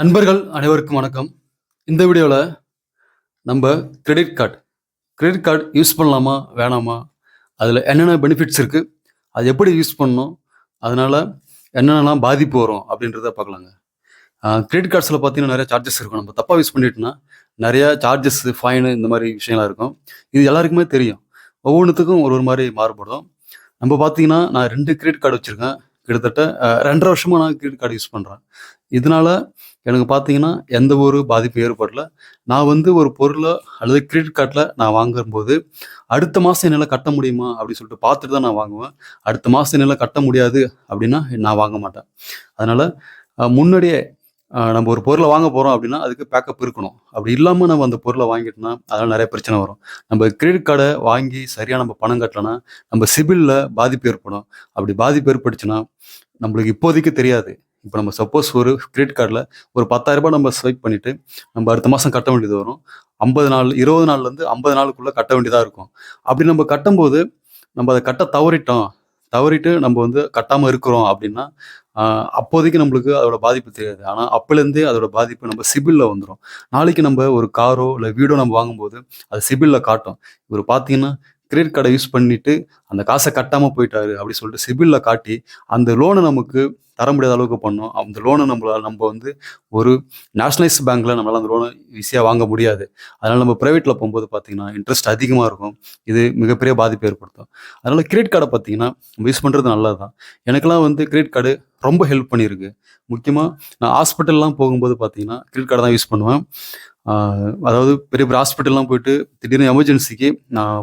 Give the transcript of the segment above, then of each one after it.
நண்பர்கள் அனைவருக்கும் வணக்கம். இந்த வீடியோவில் நம்ம credit card credit card use பண்ணலாமா வேணாமா? அதில் என்னென்ன பெனிஃபிட்ஸ் இருக்குது அது எப்படி யூஸ் பண்ணணும்? அதனால் என்னென்னலாம் பாதிப்பு வரும் அப்படின்றத பார்க்கலாங்க. கிரெடிட் கார்ட்ஸில் பார்த்தீங்கன்னா நிறைய சார்ஜஸ் இருக்கும். நம்ம தப்பாக யூஸ் பண்ணிட்டோம்னா நிறையா சார்ஜஸ் ஃபைனு இந்த மாதிரி விஷயம்லாம் இருக்கும். இது எல்லாருக்குமே தெரியும். ஒவ்வொன்றுத்துக்கும் ஒரு ஒரு மாதிரி மாறுபடும். நம்ம பார்த்தீங்கன்னா நான் ரெண்டு கிரெடிட் கார்டு வச்சுருக்கேன். கிட்டத்தட்ட ரெண்டரை வருஷமாக நான் கிரெடிட் கார்டு யூஸ் பண்ணுறேன் இதனால் எனக்கு பார்த்தீங்கன்னா எந்த ஒரு பாதிப்பும் ஏற்படல. நான் வந்து ஒரு பொருளை அல்லது கிரெடிட் கார்டில் நான் வாங்கும்போது அடுத்த மாதம் என்னால் கட்ட முடியுமா அப்படின்னு சொல்லிட்டு பார்த்துட்டு தான் நான் வாங்குவேன். அடுத்த மாதம் என்னால் கட்ட முடியாது அப்படின்னா நான் வாங்க மாட்டேன். அதனால் முன்னாடியே நம்ம ஒரு பொருளை வாங்க போகிறோம் அப்படின்னா அதுக்கு பேக்கப் இருக்கணும். அப்படி இல்லாமல் நம்ம அந்த பொருளை வாங்கிட்டோம்னா அதனால் நிறைய பிரச்சனை வரும். நம்ம கிரெடிட் கார்டை வாங்கி சரியாக நம்ம பணம் கட்டலைன்னா நம்ம சிபிலில் பாதிப்பு ஏற்படும். அப்படி பாதிப்பு ஏற்பட்டுச்சுன்னா நம்மளுக்கு இப்போதைக்கு தெரியாது. இப்போ நம்ம சப்போஸ் ஒரு கிரெடிட் கார்டில் ஒரு பத்தாயிரரூபா நம்ம ஸ்வைப் பண்ணிவிட்டு நம்ம அடுத்த மாதம் கட்ட வேண்டியது வரும். ஐம்பது நாள் இருபது நாள்லேருந்து ஐம்பது நாளுக்குள்ளே கட்ட வேண்டியதாக இருக்கும். அப்படி நம்ம கட்டும்போது நம்ம அதை கட்ட தவறிட்டோம். தவறிட்டு நம்ம வந்து கட்டாமல் இருக்கிறோம் அப்படின்னா அப்போதைக்கு நம்மளுக்கு அதோட பாதிப்பு தெரியாது. ஆனால் அப்போலேருந்தே அதோட பாதிப்பு நம்ம சிபிலில் வந்துடும் நாளைக்கு நம்ம ஒரு காரோ இல்லை வீடோ நம்ம வாங்கும்போது அது சிபிலில் காட்டும். இவர் பார்த்தீங்கன்னா கிரெடிட் கார்டை யூஸ் பண்ணிட்டு அந்த காசை கட்டாமல் போயிட்டாரு அப்படி சொல்லிட்டு சிபிலில் காட்டி அந்த லோனை நமக்கு தர முடியாத அளவுக்கு பண்ணோம். அந்த லோனை நம்மளால் நம்ம வந்து ஒரு நேஷனலைஸ் பேங்க்கில் நம்மளால் அந்த லோனை ஈஸியாக வாங்க முடியாது. அதனால் நம்ம ப்ரைவேட்டில் போகும்போது பார்த்தீங்கன்னா இன்ட்ரெஸ்ட் அதிகமாக இருக்கும். இது மிகப்பெரிய பாதிப்பு ஏற்படுத்தும். அதனால் கிரெடிட் கார்டை பார்த்தீங்கன்னா நம்ம யூஸ் பண்ணுறது நல்லது தான் எனக்கெல்லாம் வந்து கிரெடிட் கார்டு ரொம்ப ஹெல்ப் பண்ணியிருக்கு. முக்கியமாக நான் ஹாஸ்பிட்டல்லாம் போகும்போது பார்த்தீங்கன்னா கிரெடிட் கார்டு தான் யூஸ் பண்ணுவேன். அதாவது பெரிய பெரிய ஹாஸ்பிட்டல்லாம் போயிட்டு திடீர்னு எமர்ஜென்சிக்கு நான்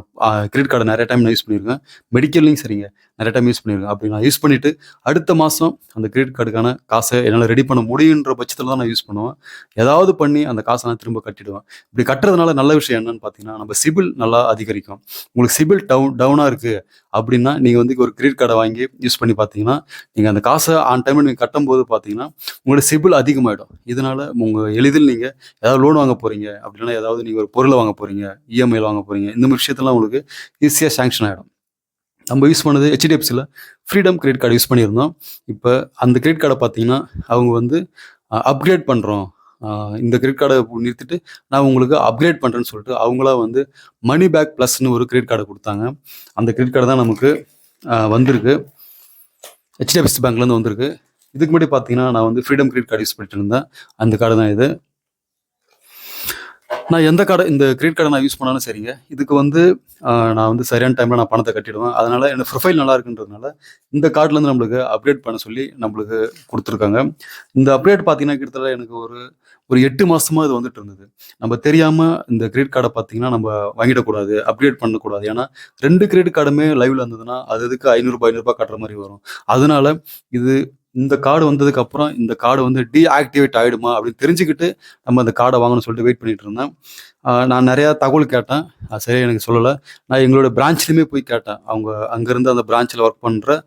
கிரெடிட் கார்டை நிறைய டைம் நான் யூஸ் பண்ணியிருக்கேன். மெடிக்கல்லையும் சரிங்க. நிறைய டைம் யூஸ் பண்ணியிருக்கேன் அப்படி நான் யூஸ் பண்ணிவிட்டு அடுத்த மாதம் அந்த கிரெடிட் கார்டுக்கான காசை என்னால் ரெடி பண்ண முடியுன்ற பட்சத்தில் தான் நான் யூஸ் பண்ணுவேன். ஏதாவது பண்ணி அந்த காசை நான் திரும்ப கட்டிடுவேன். இப்படி கட்டுறதுனால நல்ல விஷயம் என்னன்னு பார்த்தீங்கன்னா நம்ம சிபில் நல்லா அதிகரிக்கும். உங்களுக்கு சிபில் டவுன் டவுனாக இருக்குது அப்படின்னா நீங்கள் வந்து ஒரு கிரெடிட் கார்டை வாங்கி யூஸ் பண்ணி பார்த்தீங்கன்னா நீங்கள் அந்த காசை ஆன் டைமில் நீங்கள் கட்டும்போது பார்த்தீங்கன்னா உங்களோட சிபில் அதிகமாகிடும் இதனால் உங்கள் எளிதில் நீங்கள் ஏதாவது லோன் வாங்க போகிறீங்க அப்படின்னா ஏதாவது நீங்கள் ஒரு பொருளை வாங்க போகிறீங்க இஎம்ஐயில் வாங்க போகிறீங்க இந்த மாதிரி விஷயத்தெல்லாம் உங்களுக்கு ஈஸியாக சேங்ஷன் ஆகிடும் நம்ம யூஸ் பண்ணது ஹெச்டிஎஃப்சியில் ஃப்ரீடம் கிரெடிட் கார்டு யூஸ் பண்ணியிருந்தோம். இப்போ அந்த கிரெடிட் கார்டை பார்த்தீங்கன்னா அவங்க வந்து அப்கிரேட் பண்ணுறோம் இந்த கிரெடிட் கார்டை நிறுத்திட்டு நான் உங்களுக்கு அப்கிரேட் பண்ணுறேன்னு சொல்லிட்டு அவங்களா வந்து மணி பேக் ப்ளஸ்னு ஒரு கிரெடிட் கார்டை கொடுத்தாங்க. அந்த கிரெடிட் கார்டு தான் நமக்கு வந்திருக்கு. ஹெச்டிஎஃப்சி பேங்க்லேருந்து வந்திருக்கு. இதுக்கு முன்னாடி பார்த்தீங்கன்னா நான் வந்து ஃப்ரீடம் கிரெடிட் கார்டு யூஸ் பண்ணிட்டு இருந்தேன். அந்த கார்டு தான் இது. நான் எந்த கடை இந்த கிரெடிட் கார்டை நான் யூஸ் பண்ணாலும் சரிங்க. இதுக்கு வந்து நான் வந்து சரியான டைமில் நான் பணத்தை கட்டிடுவேன். அதனால் என்னோட ப்ரொஃபைல் நல்லா இருக்குன்றதுனால இந்த கார்டுலேருந்து நம்மளுக்கு அப்டேட் பண்ண சொல்லி நம்மளுக்கு கொடுத்துருக்காங்க. இந்த அப்டேட் பார்த்தீங்கன்னா கிட்டத்தட்ட எனக்கு ஒரு ஒரு எட்டு மாசமா இது வந்துட்டு இருந்தது. நம்ம தெரியாமல் இந்த கிரெடிட் கார்டை பார்த்தீங்கன்னா நம்ம வாங்கிடக்கூடாது அப்டேட் பண்ணக்கூடாது. ஏன்னா ரெண்டு கிரெடிட் கார்டுமே லைவில் இருந்ததுன்னா அது இதுக்கு ஐநூறுபா ஐநூறுபா கட்டுற மாதிரி வரும். அதனால இது இந்த கார்டு வந்ததுக்கு அப்புறம் இந்த கார்டு வந்து டீஆக்டிவேட் ஆகிடுமா அப்படின்னு தெரிஞ்சுக்கிட்டு நம்ம அந்த கார்டை வாங்கணும்னு சொல்லிட்டு வெயிட் பண்ணிட்டு இருந்தேன். நான் நிறையா தகவல் கேட்டேன். அது எனக்கு சொல்லலை. நான் எங்களோட பிரான்ச்லையுமே போய் கேட்டேன். அவங்க அங்கேருந்து அந்த பிரான்ச்சில் ஒர்க் பண்ணுற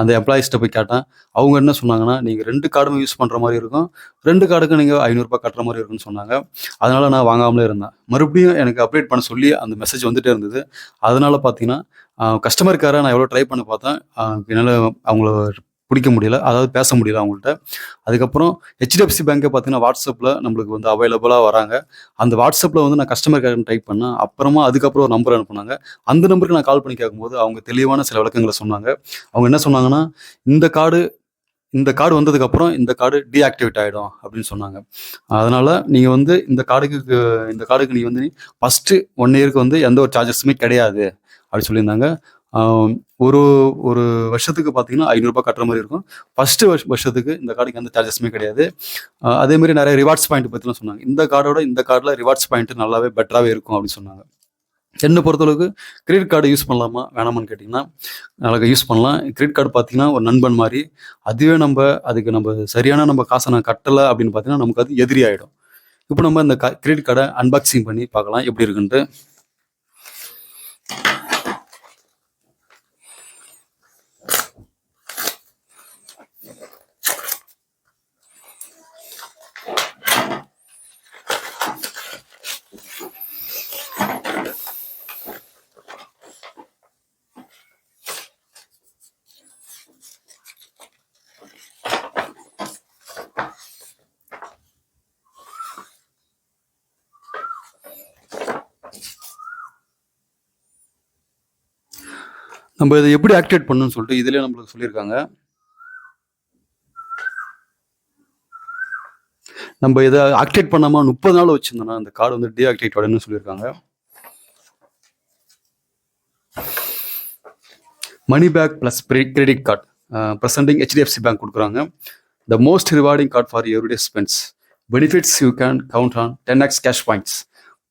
அந்த எம்ப்ளாயிஸ்ட்டை போய் கேட்டேன். அவங்க என்ன சொன்னாங்கன்னா நீங்கள் ரெண்டு கார்டுமே யூஸ் பண்ணுற மாதிரி இருக்கும். ரெண்டு கார்டுக்கு நீங்கள் ஐநூறுரூபா கட்டுற மாதிரி இருக்குன்னு சொன்னாங்க. அதனால் நான் வாங்காமலே இருந்தேன். மறுபடியும் எனக்கு அப்டேட் பண்ண சொல்லி அந்த மெசேஜ் வந்துட்டே இருந்தது. அதனால் பார்த்தீங்கன்னா கஸ்டமர் கேரை நான் எவ்வளோ ட்ரை பண்ணி பார்த்தேன். என்னால் அவங்கள பிடிக்க முடியல. அதாவது பேச முடியல அவங்கள்ட்ட. அதுக்கப்புறம் ஹெச்டிஎஃப்சி பேங்க்கை பார்த்தீங்கன்னா வாட்ஸ்அப்பில் நம்மளுக்கு வந்து அவைலபிளாக வராங்க. அந்த வாட்ஸ்அப்பில் வந்து நான் கஸ்டமர் கேர் டைப் பண்ணேன். அப்புறமா அதுக்கப்புறம் ஒரு நம்பர் அனுப்புனாங்க. அந்த நம்பருக்கு நான் கால் பண்ணி கேட்கும்போது அவங்க தெளிவான சில விளக்கங்களை சொன்னாங்க. அவங்க என்ன சொன்னாங்கன்னா இந்த கார்டு இந்த கார்டு வந்ததுக்கப்புறம் இந்த கார்டு டீஆக்டிவேட் ஆகிடும் அப்படின்னு சொன்னாங்க. அதனால் நீங்கள் வந்து இந்த கார்டுக்கு இந்த கார்டுக்கு நீங்கள் வந்து ஃபஸ்ட்டு ஒன் இயருக்கு வந்து எந்த ஒரு சார்ஜஸுமே கிடையாது அப்படி சொல்லியிருந்தாங்க. ஒரு ஒரு வருஷத்துக்கு பார்த்தீங்கன்னா ஐநூறுரூபா கட்டுற மாதிரி இருக்கும். ஃபஸ்ட்டு வருஷ வருஷத்துக்கு இந்த கார்டுக்கு எந்த சார்ஜஸுமே கிடையாது. அதே மாதிரி நிறைய ரிவார்ட்ஸ் பாயிண்ட் பற்றிலாம் சொன்னாங்க. இந்த கார்டோட இந்த கார்டில் ரிவார்ட்ஸ் பாயிண்ட் நல்லாவே பெட்டராகவே இருக்கும் அப்படின்னு சொன்னாங்க. என்னை பொறுத்தளவுக்கு கிரெடிட் கார்டு யூஸ் பண்ணலாமா வேணாமான்னு கேட்டிங்கன்னா நல்லா யூஸ் பண்ணலாம். கிரெடிட் கார்டு பார்த்தீங்கன்னா ஒரு நண்பன் மாதிரி அதுவே நம்ம அதுக்கு நம்ம சரியான நம்ம காசை நான் கட்டலை அப்படின்னு பார்த்தீங்கன்னா நமக்கு அது எதிரி ஆகிடும் இப்போ நம்ம இந்த கிரெடிட் கார்டை அன்பாக்சிங் பண்ணி பார்க்கலாம் எப்படி இருக்குன்ட்டு. நம்ம இதை எப்படி ஆக்டிவேட் பண்ணணும்னு சொல்லிட்டு இதுலயே நம்மளுக்கு சொல்லியிருக்காங்க. நம்ம இதை ஆக்டிவேட் பண்ணாம முப்பது நாள் வச்சிருந்தோம்னா அந்த கார்டு வந்து டீஆக்டிவேட் ஆடுன்னு சொல்லியிருக்காங்க. Money back plus credit card presenting HDFC bank கொடுக்குறாங்க. The most rewarding card for everyday spends benefits you can count on ten X cash points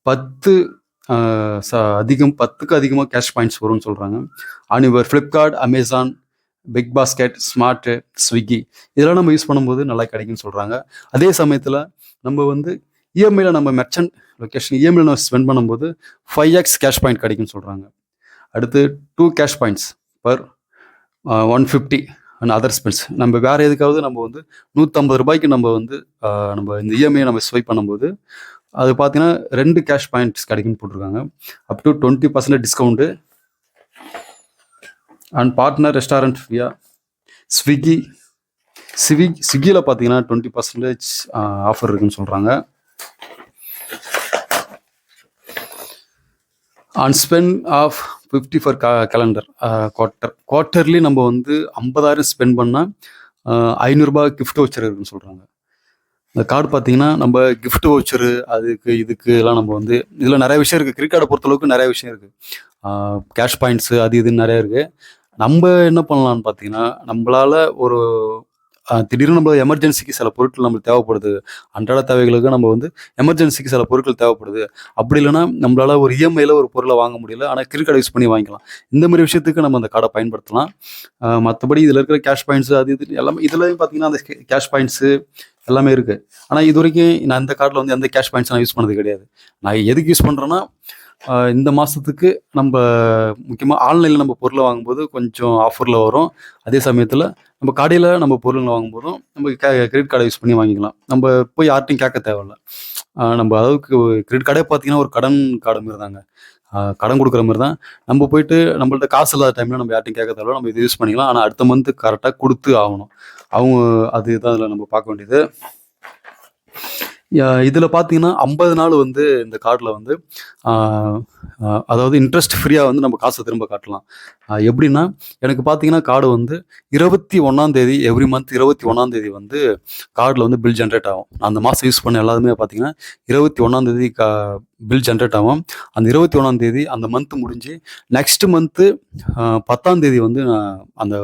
பத்து ச- அதிகம் பத்துக்கு அதிகமாக கேஷ் பாயிண்ட்ஸ் வரும்னு சொல்கிறாங்க அனிவர் Flipkart Amazon big basket smart Swiggy இதெல்லாம் நம்ம யூஸ் பண்ணும்போது நல்லா கிடைக்கும்னு சொல்கிறாங்க அதே சமயத்தில் நம்ம வந்து இஎம்ஐயில் நம்ம மெர்ச்சன்ட் லொக்கேஷன் இஎம்ஐயில் நம்ம ஸ்பெண்ட் பண்ணும்போது ஃபைவ் எக்ஸ் கேஷ் பாயிண்ட் கிடைக்கும்னு சொல்கிறாங்க அடுத்து two cash points per one fifty and other spends நம்ம வேறு எதுக்காவது நம்ம வந்து நூற்றம்பது ரூபாய்க்கு நம்ம வந்து நம்ம இந்த இஎம்ஐயை நம்ம ஸ்வைப் பண்ணும்போது அது பார்த்தீங்கன்னா ரெண்டு கேஷ் பாயிண்ட்ஸ் கிடைக்கும்னு போட்டிருக்காங்க. Up to twenty percent discount and partner restaurant flea Swiggy ஸ்வி ஸ்விக்கியில் பார்த்தீங்கன்னா டுவெண்ட்டி பர்சன்டேஜ் ஆஃபர் இருக்குன்னு சொல்கிறாங்க and spend of fifty for calendar quarter quarterly நம்ம வந்து ஐம்பதாயிரம் ஸ்பெண்ட் பண்ணால் ஐநூறுரூபா கிஃப்ட் வச்சர் இருக்குன்னு சொல்கிறாங்க இந்த கார்டு பார்த்தீங்கன்னா நம்ம கிஃப்ட் வவுச்சரு அதுக்கு இதுக்கு எல்லாம் நம்ம வந்து இதில் நிறைய விஷயம் இருக்குது கிரிக்கெட்டை கார்டை பொறுத்தளவுக்கு நிறைய விஷயம் இருக்குது கேஷ் பாயிண்ட்ஸு அது இதுன்னு நிறைய இருக்குது நம்ம என்ன பண்ணலாம்னு பார்த்தீங்கன்னா நம்மளால ஒரு திடீர்னு நம்ம எமர்ஜென்சிக்கு சில பொருட்கள் நம்மளுக்கு தேவைப்படுது. அன்றாட தேவைகளுக்கு நம்ம வந்து எமர்ஜென்சிக்கு சில பொருட்கள் தேவைப்படுது. அப்படி இல்லைன்னா நம்மளால ஒரு இஎம்ஐயில் ஒரு பொருளை வாங்க முடியல. ஆனால் கிரெடிட் கார்டு யூஸ் பண்ணி வாங்கிக்கலாம். இந்த மாதிரி விஷயத்துக்கு நம்ம அந்த கார்டை பயன்படுத்தலாம். மற்றபடி இதில் இருக்கிற கேஷ் பாயிண்ட்ஸ் அது இது எல்லாமே இதில் பார்த்தீங்கன்னா அந்த கேஷ் பாயிண்ட்ஸு எல்லாமே இருக்குது ஆனால் இது வரைக்கும் நான் இந்த கார்டில் வந்து எந்த கேஷ் பாயிண்ட்ஸ் நான் யூஸ் பண்ணது கிடையாது. நான் எதுக்கு யூஸ் பண்ணுறேன்னா இந்த மாதத்துக்கு நம்ம முக்கியமாக ஆன்லைனில் நம்ம பொருளை வாங்கும்போது கொஞ்சம் ஆஃபரில் வரும். அதே சமயத்தில் நம்ம கடையில் நம்ம பொருளுங்களை வாங்கும்போதும் நம்ம கே கிரெடிட் கார்டை யூஸ் பண்ணி வாங்கிக்கலாம். நம்ம போய் யார்ட்டையும் கேட்க தேவையில்ல. நம்ம அளவுக்கு கிரெடிட் கார்டே பார்த்தீங்கன்னா ஒரு கடன் கார்டு மாதிரி தாங்க கடன் கொடுக்குற மாதிரி தான் நம்ம போயிட்டு நம்மள்ட்ட காசு இல்லாத டைமில் நம்ம யார்ட்டையும் கேட்க தேவையில்ல. நம்ம இது யூஸ் பண்ணிக்கலாம். ஆனால் அடுத்த மந்த் கரெக்டாக கொடுத்து ஆகணும். அவங்க அது தான் அதில் நம்ம பார்க்க வேண்டியது. இதில் பார்த்தீங்கன்னா ஐம்பது நாள் வந்து இந்த கார்டில் வந்து அதாவது இன்ட்ரெஸ்ட் ஃப்ரீயாக வந்து நம்ம காசை திரும்ப காட்டலாம். எப்படின்னா எனக்கு பார்த்தீங்கன்னா கார்டு வந்து இருபத்தி ஒன்றாந்தேதி எவ்ரி மந்த் இருபத்தி ஒன்றாந்தேதி வந்து கார்டில் வந்து பில் ஜென்ரேட் ஆகும். நான் அந்த மாதம் யூஸ் பண்ண எல்லாருமே பார்த்தீங்கன்னா இருபத்தி ஒன்றாந்தேதி கா பில் ஜென்ரேட் ஆகும். அந்த இருபத்தி ஒன்றாந்தேதி அந்த மந்த் முடிஞ்சு நெக்ஸ்ட் மந்த்து பத்தாம் தேதி வந்து நான் அந்த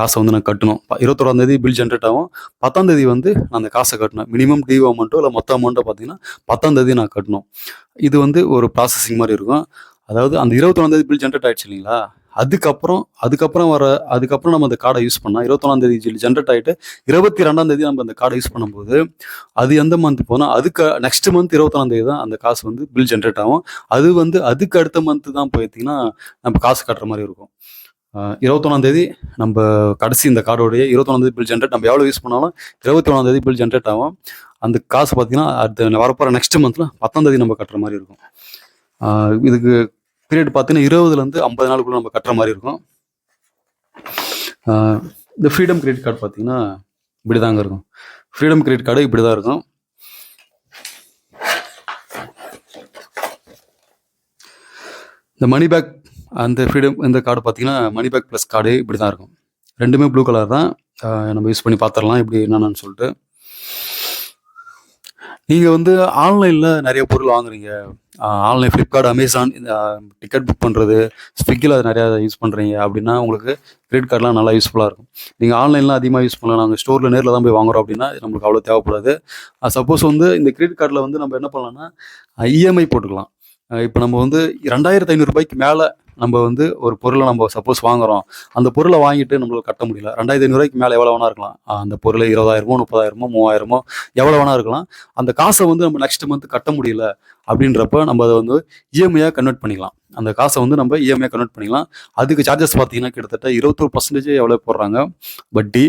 காசை வந்து நான் கட்டணும். இருபத்தோராம் தேதி பில் ஜென்ரேட் ஆகும். பத்தாம் தேதி வந்து நான் அந்த காசை கட்டணும். மினிமம் டியூ அமௌண்ட்டோ இல்லை மொத்த அமௌண்ட்டோ பார்த்தீங்கன்னா பத்தாம் தேதி நான் கட்டணும். இது வந்து ஒரு ப்ராசஸிங் மாதிரி இருக்கும். அதாவது அந்த இருபத்தொன்னாம் தேதி பில் ஜென்ரேட் ஆயிடுச்சு இல்லைங்களா? அதுக்கப்புறம் அதுக்கப்புறம் வர அதுக்கப்புறம் நம்ம அந்த கார்டை யூஸ் பண்ணால் இருபத்தொன்னாம் தேதி ஜென்ரேட் ஆகிட்டு இருபத்தி ரெண்டாம் தேதி நம்ம அந்த கார்டை யூஸ் பண்ணும்போது அது எந்த மந்த் போனால் அதுக்கு நெக்ஸ்ட் மந்த் இருபத்தொன்னாம் தேதி தான் அந்த காசு வந்து பில் ஜென்ரேட் ஆகும். அது வந்து அதுக்கு அடுத்த மந்த் தான் போயிட்டீங்கன்னா நம்ம காசு கட்டுற மாதிரி இருக்கும். இருபத்தொன்னாந்தேதி நம்ம கடைசி இந்த கார்டோடைய இருபத்தொன்னாந்தேதி பில் ஜென்ரேட் நம்ம எவ்வளோ யூஸ் பண்ணாலும் இருபத்தி ஒன்றாம் தேதி பில் ஜென்ரேட் ஆகும். அந்த காசு பார்த்தீங்கன்னா அடுத்த வரப்போகிற நெக்ஸ்ட் மந்த்தில் பத்தாந்தேதி நம்ம கட்டுற மாதிரி இருக்கும். இதுக்கு பீரியட் பார்த்தீங்கன்னா இருபதுலேருந்து ஐம்பது நாளுக்குள்ளே நம்ம கட்டுற மாதிரி இருக்கும். இந்த ஃப்ரீடம் கிரெடிட் கார்டு பார்த்தீங்கன்னா இப்படி தாங்க இருக்கும். ஃப்ரீடம் கிரெடிட் கார்டு இப்படி தான் இருக்கும். இந்த மணி பேக் அந்த ஃப்ரீடம் இந்த கார்டு பார்த்தீங்கன்னா மணி பேக் ப்ளஸ் கார்டு இப்படி தான் இருக்கும். ரெண்டுமே ப்ளூ கலர் தான். நம்ம யூஸ் பண்ணி பார்த்துடலாம் இப்படி என்னென்னு சொல்லிட்டு. நீங்கள் வந்து ஆன்லைனில் நிறைய பொருள் வாங்குறீங்க. ஆன்லைன் ஃப்ளிப்கார்ட் அமேசான் இந்த டிக்கெட் புக் பண்ணுறது ஸ்விக்கியில் நிறையா யூஸ் பண்ணுறீங்க அப்படின்னா உங்களுக்கு கிரெடிட் கார்டெலாம் நல்லா யூஸ்ஃபுல்லாக இருக்கும். நீங்கள் ஆன்லைனில் அதிகமாக யூஸ் பண்ணலாம். நாங்கள் ஸ்டோரில் நேரில் தான் போய் வாங்குறோம் அப்படின்னா நம்மளுக்கு அவ்வளோ தேவைப்படாது. சப்போஸ் வந்து இந்த கிரெடிட் கார்டில் வந்து நம்ம என்ன பண்ணலாம்னா இஎம்ஐ போட்டுக்கலாம். இப்போ நம்ம வந்து ரெண்டாயிரத்து ஐநூறுரூபாய்க்கு மேலே நம்ம வந்து ஒரு பொருளை நம்ம சப்போஸ் வாங்குறோம். அந்த பொருளை வாங்கிட்டு நம்மளுக்கு கட்ட முடியல. ரெண்டாயிரத்தி ஐநூறுரூவாய்க்கு மேலே எவ்வளோ வேணா இருக்கலாம். அந்த பொருள் இருபதாயிரமோ முப்பதாயிரமோ மூவாயிரமோ எவ்வளோ வேணா இருக்கலாம். அந்த காசை வந்து நம்ம நெக்ஸ்ட் மந்த் கட்ட முடியல அப்படின்றப்ப நம்ம அதை வந்து இஎம்ஐயாக கன்வெர்ட் பண்ணிக்கலாம். அந்த காசை வந்து நம்ம இஎம்ஐ கன்வெர்ட் பண்ணிக்கலாம். அதுக்கு சார்ஜஸ் பார்த்தீங்கன்னா கிட்டத்தட்ட இருபத்தொரு பர்சன்டேஜ் எவ்வளோ போடுறாங்க. வட்டி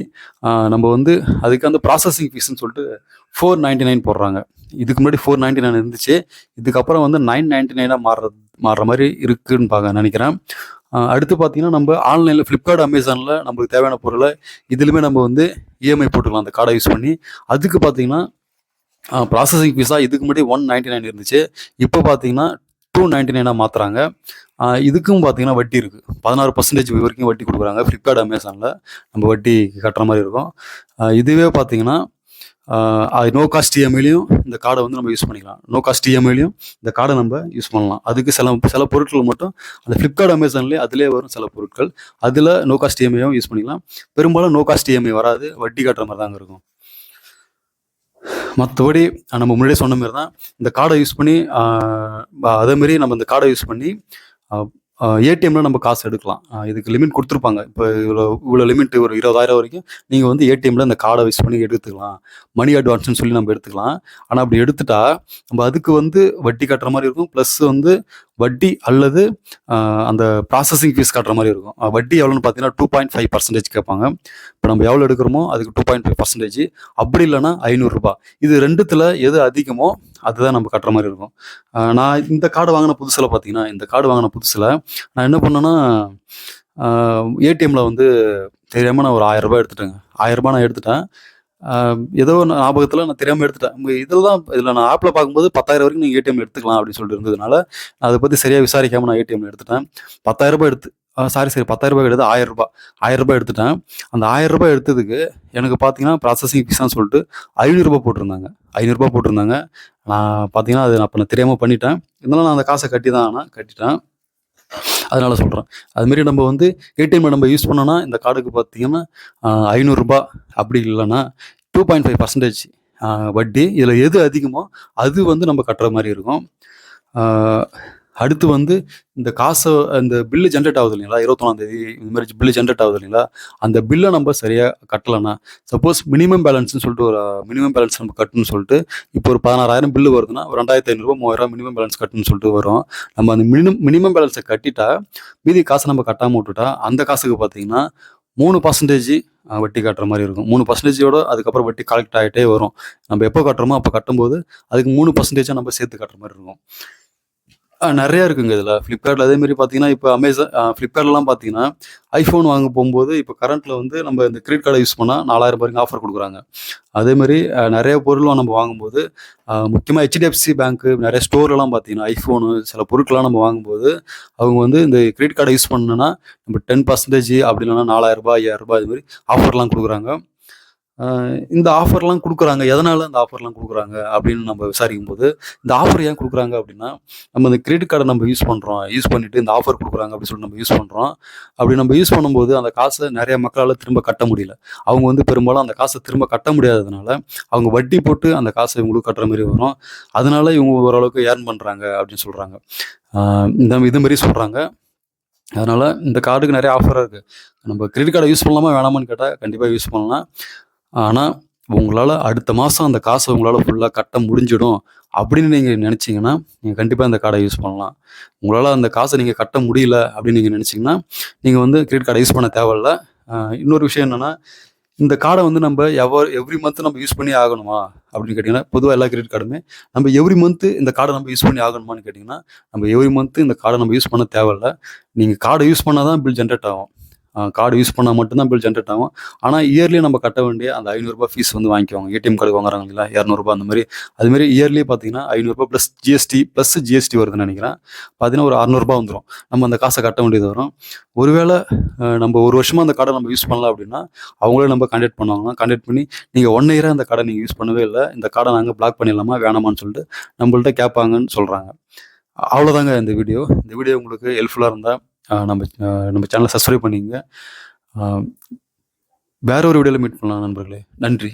நம்ம வந்து அதுக்கு அந்த ப்ராசஸிங் ஃபீஸ்ன்னு சொல்லிட்டு ஃபோர் நைன்டி நைன் போடுறாங்க. இதுக்கு முன்னாடி ஃபோர் நைன்டி நைன் இருந்துச்சு. இதுக்கப்புறம் வந்து நைன் நைன்டி நைனாக மாறுற மாறுற மாதிரி இருக்குன்னு பார்க்க நினைக்கிறேன். அடுத்து பார்த்தீங்கன்னா நம்ம ஆன்லைனில் ஃப்ளிப்கார்ட் அமேசானில் நம்மளுக்கு தேவையான பொருளை இதுலையுமே நம்ம வந்து இஎம்ஐ போட்டுக்கலாம். அந்த கார்டை யூஸ் பண்ணி. அதுக்கு பார்த்தீங்கன்னா ப்ராசஸிங் ஃபீஸாக இதுக்கு முன்னாடி ஒன் நைன்டி நைன் இருந்துச்சு. இப்போ பார்த்தீங்கன்னா டூ நைன்டி நைனாக மாற்றுறாங்க இதுக்கும் பார்த்தீங்கன்னா வட்டி இருக்குது பதினாறு பர்சன்டேஜ் வரைக்கும் வட்டி கொடுக்குறாங்க. ஃப்ளிப்கார்ட் அமேசானில் நம்ம வட்டி கட்டுற மாதிரி இருக்கும். இதுவே பார்த்தீங்கன்னா நோ காஸ்ட் இஎம்ஐலையும் இந்த கார்டை வந்து நம்ம யூஸ் பண்ணிக்கலாம். நோ காஸ்ட் இஎம்ஐலையும் இந்த கார்டை நம்ம யூஸ் பண்ணலாம். அதுக்கு சில சில பொருட்கள் மட்டும் அந்த ஃப்ளிப்கார்ட் அமேசான்லேயே அதிலே வரும் சில பொருட்கள். அதில் நோ காஸ்ட் இஎம்ஐயும் யூஸ் பண்ணிக்கலாம். பெரும்பாலும் நோ காஸ்ட் இஎம்ஐ வராது. வட்டி கட்டுற மாதிரி தாங்க இருக்கும். மற்றபடி நம்ம முன்னாடியே சொன்ன மாதிரி தான் இந்த கார்டை யூஸ் பண்ணி அதே மாதிரி நம்ம இந்த கார்டை யூஸ் பண்ணி ஏடிஎம்ல நம்ம காசு எடுக்கலாம். இதுக்கு லிமிட் கொடுத்துருப்பாங்க. இப்போ இவ்வளோ இவ்வளோ லிமிட் ஒரு இருபதாயிரம் வரைக்கும் நீங்கள் வந்து ஏடிஎம்ல இந்த கார்டை யூஸ் பண்ணி எடுத்துக்கலாம். மணி அட்வான்ஸ்னு சொல்லி நம்ம எடுத்துக்கலாம். ஆனால் அப்படி எடுத்துட்டா நம்ம அதுக்கு வந்து வட்டி கட்டுற மாதிரி இருக்கும். ப்ளஸ் வந்து வட்டி அல்லது அந்த ப்ராசஸிங் ஃபீஸ் கட்டுற மாதிரி இருக்கும். வட்டி எவ்வளோன்னு பார்த்தீங்கன்னா டூ பாயிண்ட் ஃபைவ் பர்சன்டேஜ் கேட்பாங்க. இப்போ நம்ம எவ்வளோ எடுக்கிறோமோ அதுக்கு டூ பாயிண்ட் ஃபைவ் பர்சன்டேஜ் அப்படி இல்லைன்னா ஐநூறுரூபா இது ரெண்டுத்தில் எது அதிகமோ அதுதான் நம்ம கட்டுற மாதிரி இருக்கும். நான் இந்த கார்டு வாங்கின புதுசில் பார்த்தீங்கன்னா இந்த கார்டு வாங்கின புதுசில் நான் என்ன பண்ணேன்னா ஏடிஎம்மில் வந்து தெரியாமல் நான் ஒரு ஆயிரம் ரூபாய் எடுத்துட்டேங்க. ஆயிரரூபா நான் எடுத்துட்டேன். ஏதோ ஞாபகத்தில் நான் தெரியாமல் எடுத்துட்டேன். இதில் தான் இதில் நான் ஆப்பில் பார்க்கும்போது பத்தாயிரம் வரைக்கும் நீங்கள் ஏடிஎம் எடுத்துக்கலாம் அப்படின்னு சொல்லிட்டு இருந்ததுனால நான் அதை பற்றி சரியாக விசாரிக்காமல் நான் ஏடிஎம் எடுத்துட்டேன். பத்தாயிரம் ரூபாய் எடுத்து சாரி சரி பத்தாயிரம் ரூபாய் எடுத்து ஆயிரம் ரூபாய் ஆயிரம் ரூபாய் எடுத்துட்டேன். அந்த ஆயிரம் ரூபாய் எடுத்ததுக்கு எனக்கு பார்த்தீங்கன்னா ப்ராசஸிங் ஃபீஸ்னு சொல்லிட்டு ஐநூறுரூபா போட்டிருந்தாங்க. ஐநூறுரூபா போட்டிருந்தாங்க. நான் பார்த்தீங்கன்னா அது நான் அப்போ நான் தெரியாமல் பண்ணிட்டேன். இருந்தாலும் நான் அந்த காசை கட்டி தான் ஆனால் கட்டிட்டேன். அதனால் சொல்கிறேன் அதுமாரி நம்ம வந்து ஏடிஎம்மை நம்ம யூஸ் பண்ணோன்னா இந்த கார்டுக்கு பார்த்தீங்கன்னா ஐநூறுரூபா அப்படி இல்லைன்னா டூ பாயிண்ட் ஃபைவ் பர்சன்டேஜ் வட்டி. இதில் எது அதிகமோ அது வந்து நம்ம கட்டுற மாதிரி இருக்கும். அடுத்து வந்து இந்த காசை இந்த பில்லு ஜென்ரேட் ஆகுது இல்லைங்களா? இருபத்தொன்னாம் தேதி இந்த மாதிரி பில்லு ஜென்ரேட் ஆகுது இல்லைங்களா? அந்த பில்லை நம்ம சரியாக கட்டலைன்னா சப்போஸ் மினிமம் பேலன்ஸ்னு சொல்லிட்டு ஒரு மினிமம் பேலன்ஸ் நம்ம கட்டணும்னு சொல்லிட்டு இப்போ ஒரு பதினாறாயிரம் பில்லு வருதுன்னா ஒரு ரெண்டாயிரத்தி ஐநூறுரூவா மூவாயிரம் மினிமம் பேலன்ஸ் கட்டணும்னு சொல்லிட்டு வரும். நம்ம அந்த மினிமம் மினிமம் பேலன்ஸை கட்டிட்டா மீதி காசை நம்ம கட்டாமல் விட்டுட்டா அந்த காசுக்கு பார்த்தீங்கன்னா மூணு பர்சன்டேஜ் வட்டி கட்டுற மாதிரி இருக்கும். மூணு பர்சன்டேஜோட அதுக்கப்புறம் வட்டி கலெக்ட் ஆகிட்டே வரும். நம்ம எப்போ கட்டுறோமோ அப்போ கட்டும்போது அதுக்கு மூணு பர்சன்டேஜாக நம்ம சேர்த்து கட்டுற மாதிரி இருக்கும். நிறையா இருக்குங்க இதில். ஃப்ளிப்கார்ட்டில் அதே மாதிரி பார்த்தீங்கன்னா இப்போ அமேசான் ஃப்ளிப்கார்ட்லாம் பார்த்தீங்கன்னா ஐஃபோன் வாங்க போகும்போது இப்போ கரண்ட்டில் வந்து நம்ம இந்த கிரெடிட் கார்டை யூஸ் பண்ணால் நாலாயிரம் வரைக்கும் ஆஃபர் கொடுக்குறாங்க. அதே மாதிரி நிறைய பொருளும் நம்ம வாங்கும்போது முக்கியமாக ஹெச்டிஎஃப்சி பேங்க்கு நிறைய ஸ்டோர்லாம் பார்த்தீங்கன்னா ஐஃபோனு சில பொருட்கள்லாம் நம்ம வாங்கும்போது அவங்க வந்து இந்த கிரெடிட் கார்டை யூஸ் பண்ணோன்னா நம்ம டென் பர்சன்டேஜ் அப்படி இல்லைன்னா நாலாயிரரூபா ஐயாயிரரூபா இது மாதிரி ஆஃபர்லாம் கொடுக்குறாங்க. இந்த ஆஃபர்லாம் கொடுக்குறாங்க. எதனால் இந்த ஆஃபர்லாம் கொடுக்குறாங்க அப்படின்னு நம்ம விசாரிக்கும் போது இந்த ஆஃபர் ஏன் கொடுக்குறாங்க அப்படின்னா நம்ம இந்த கிரெடிட் கார்டை நம்ம யூஸ் பண்ணுறோம் யூஸ் பண்ணிவிட்டு இந்த ஆஃபர் கொடுக்குறாங்க அப்படின்னு சொல்லி நம்ம யூஸ் பண்ணுறோம் அப்படி நம்ம யூஸ் பண்ணும்போது அந்த காசை நிறைய மக்களால் திரும்ப கட்ட முடியல. அவங்க வந்து பெரும்பாலும் அந்த காசை திரும்ப கட்ட முடியாததுனால அவங்க வட்டி போட்டு அந்த காசை இவங்களுக்கு கட்டுற மாதிரி வரும். அதனால இவங்க ஓரளவுக்கு ஏர்ன் பண்ணுறாங்க அப்படின்னு சொல்கிறாங்க இந்த இது மாதிரி சொல்கிறாங்க அதனால் இந்த கார்டுக்கு நிறைய ஆஃபராக இருக்குது நம்ம கிரெடிட் கார்டை யூஸ் பண்ணலாமா வேணாமான்னு கேட்டால் கண்டிப்பாக யூஸ் பண்ணலாம். ஆனால் உங்களால் அடுத்த மாதம் அந்த காசை உங்களால் ஃபுல்லாக கட்ட முடிஞ்சிடும் அப்படின்னு நீங்கள் நினச்சிங்கன்னா நீங்கள் கண்டிப்பாக இந்த கார்டை யூஸ் பண்ணலாம். உங்களால் அந்த காசை நீங்கள் கட்ட முடியல அப்படின்னு நீங்கள் நினச்சிங்கன்னா நீங்கள் வந்து கிரெடிட் கார்டை யூஸ் பண்ண தேவையில்ல. இன்னொரு விஷயம் என்னென்னா இந்த கார்டை வந்து நம்ம எவர் எவ்ரி மந்த் நம்ம யூஸ் பண்ணி ஆகணுமா அப்படின்னு கேட்டிங்கன்னா பொதுவாக எல்லா கிரெடிட் கார்டுமே நம்ம எவ்ரி மந்த்து இந்த கார்டை நம்ம யூஸ் பண்ணி ஆகணுமான்னு கேட்டிங்கன்னா நம்ம எவ்ரி மந்த்து இந்த கார்டை நம்ம யூஸ் பண்ண தேவையில்ல. நீங்கள் கார்டை யூஸ் பண்ணால் தான் பில் ஜென்ரேட் ஆகும். கார்டு யூஸ் பண்ணால் மட்டும்தான் பில் ஜென்ரேட் ஆகும். ஆனால் இயர்லி நம்ம கட்ட வேண்டிய அந்த ஐநூறுரூபா ஃபீஸ் வந்து வாங்கிக்குவாங்க. ஏடிஎம் கார்டு வாங்குறாங்க இல்லையா? இரநூறுபா அந்த மாதிரி. அதுமாரி இயர்லி பார்த்தீங்கன்னா ஐநூறுரூபா ப்ளஸ் ஜிஎஸ்டி ப்ளஸ் ஜிஎஸ்டி வருதுன்னு நினைக்கிறேன். பார்த்தீங்கன்னா ஒரு அறநூறுபா வந்துடும் நம்ம அந்த காசை கட்ட வேண்டியது வரும். ஒருவேளை நம்ம ஒரு வருஷமாக அந்த கார்டை நம்ம யூஸ் பண்ணலாம் அப்படின்னா அவங்களே நம்ம கான்டாக்ட் பண்ணுவாங்கன்னா கான்டாக்ட் பண்ணி நீங்கள் ஒன் இயராக அந்த கார்டை நீங்கள் யூஸ் பண்ணவே இல்லை. இந்த கார்டை நாங்கள் பிளாக் பண்ணிடலாமா வேணாமான்னு சொல்லிட்டு நம்மள்ட்ட கேட்பாங்கன்னு சொல்கிறாங்க அவ்வளோதாங்க இந்த வீடியோ இந்த வீடியோ உங்களுக்கு ஹெல்ப்ஃபுல்லாக இருந்தால் நம்ம நம்ம சேனலை சப்ஸ்கிரைப் பண்ணிங்க வேற ஒரு வீடியோவில் மீட் பண்ணலாம் நண்பர்களே. நன்றி.